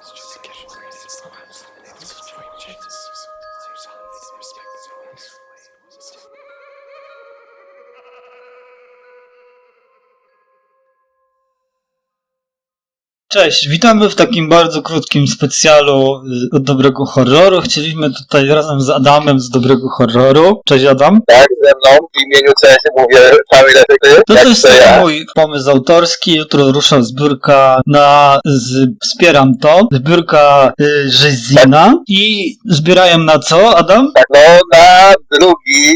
It's just a casual It's not. It's just a joint. Cześć, witamy w takim bardzo krótkim specjalu od Dobrego Horroru. Chcieliśmy tutaj razem z Adamem z Dobrego Horroru. Cześć Adam. tak, ze mną w imieniu CS mówię cały. To też to jest ja. mój pomysł autorski. Jutro rusza zbiórka na... Z, wspieram to. Zbiórka y, Rzezina. I zbierają na co, Adam? Tak, no na drugi,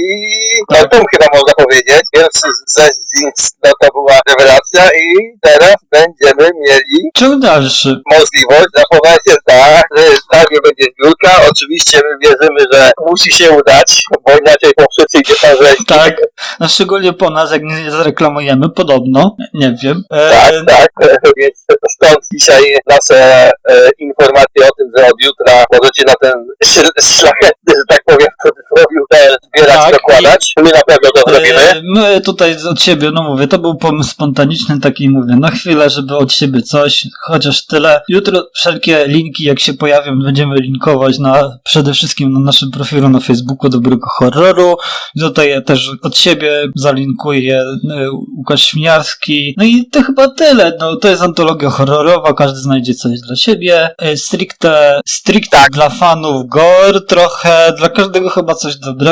no Tak. tom chyba można powiedzieć. Pierwszy ze Zins, no to była rewelacja i teraz będziemy mieli Ciąg dalszy. możliwość, zapowiada się tak, że tak będzie zbiórka. Oczywiście my wierzymy, że musi się udać, bo inaczej po wszyscy idzie pan rzeź. Tak. No szczególnie po nas, jak nie zreklamujemy, podobno. Nie wiem. E, Tak, tak, więc stąd dzisiaj nasze e, informacje o tym, że od jutra możecie na ten szl- szlachetny, że tak powiem, te zbierać, Tak, dokładać. My na pewno to zrobimy. E, My tutaj od siebie, no mówię, to był pomysł spontaniczny, taki mówię, na chwilę, żeby od siebie coś, chociaż tyle. Jutro wszelkie linki, jak się pojawią, będziemy linkować na, przede wszystkim na naszym profilu na Facebooku Dobrego Horroru. I Tutaj ja też od siebie zalinkuję e, Łukasz Śmiarski. No i to chyba tyle, no to jest antologia horrorowa, każdy znajdzie coś dla siebie. E, Stricte, stricte dla fanów gore trochę, dla każdego chyba coś dobrego,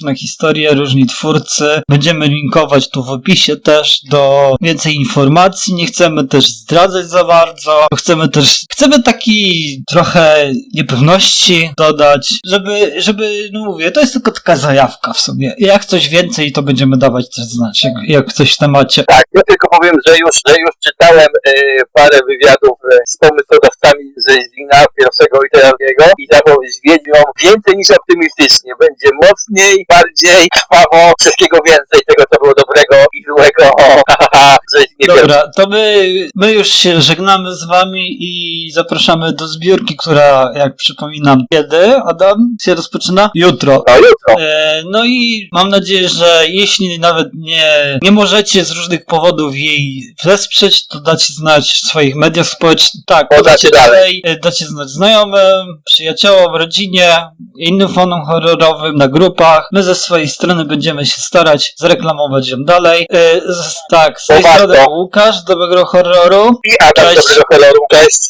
różne historie, różni twórcy. Będziemy linkować tu w opisie też do więcej informacji. Nie chcemy też zdradzać za bardzo. Chcemy też, chcemy taki trochę niepewności dodać, żeby, żeby, no mówię, to jest tylko taka zajawka w sobie. Jak coś więcej, to będziemy dawać też znać, jak, jak coś w temacie. Tak, ja tylko powiem, że już, że już czytałem e, parę wywiadów z pomysłodawcami ze Zina pierwszego i drugiego i zapowiedź wiedźmią więcej niż optymistycznie. Będzie mocniej, bardziej, krwawo, wszystkiego więcej tego, co było dobrego i złego. Ha, ha, ha, że nie pierwszy. Dobra, to my, my już się żegnamy z wami i zapraszamy do zbiórki, która, jak przypominam, kiedy, Adam, się rozpoczyna? Jutro. No jutro. E, no i mam nadzieję, że jeśli nawet nie, nie możecie z różnych powodów jej wesprzeć, to dacie znać w swoich mediach społecznych. Tak, Podacie dalej. dalej, e, dacie znać znajomym, przyjaciołom, rodzinie, innym fanom horrorowym na grupach. My ze swojej strony będziemy się starać zreklamować ją dalej. E, z, tak, z tej strony Łukasz, dobrego horroru. I Adam Cześć. dobrego horroru. Cześć.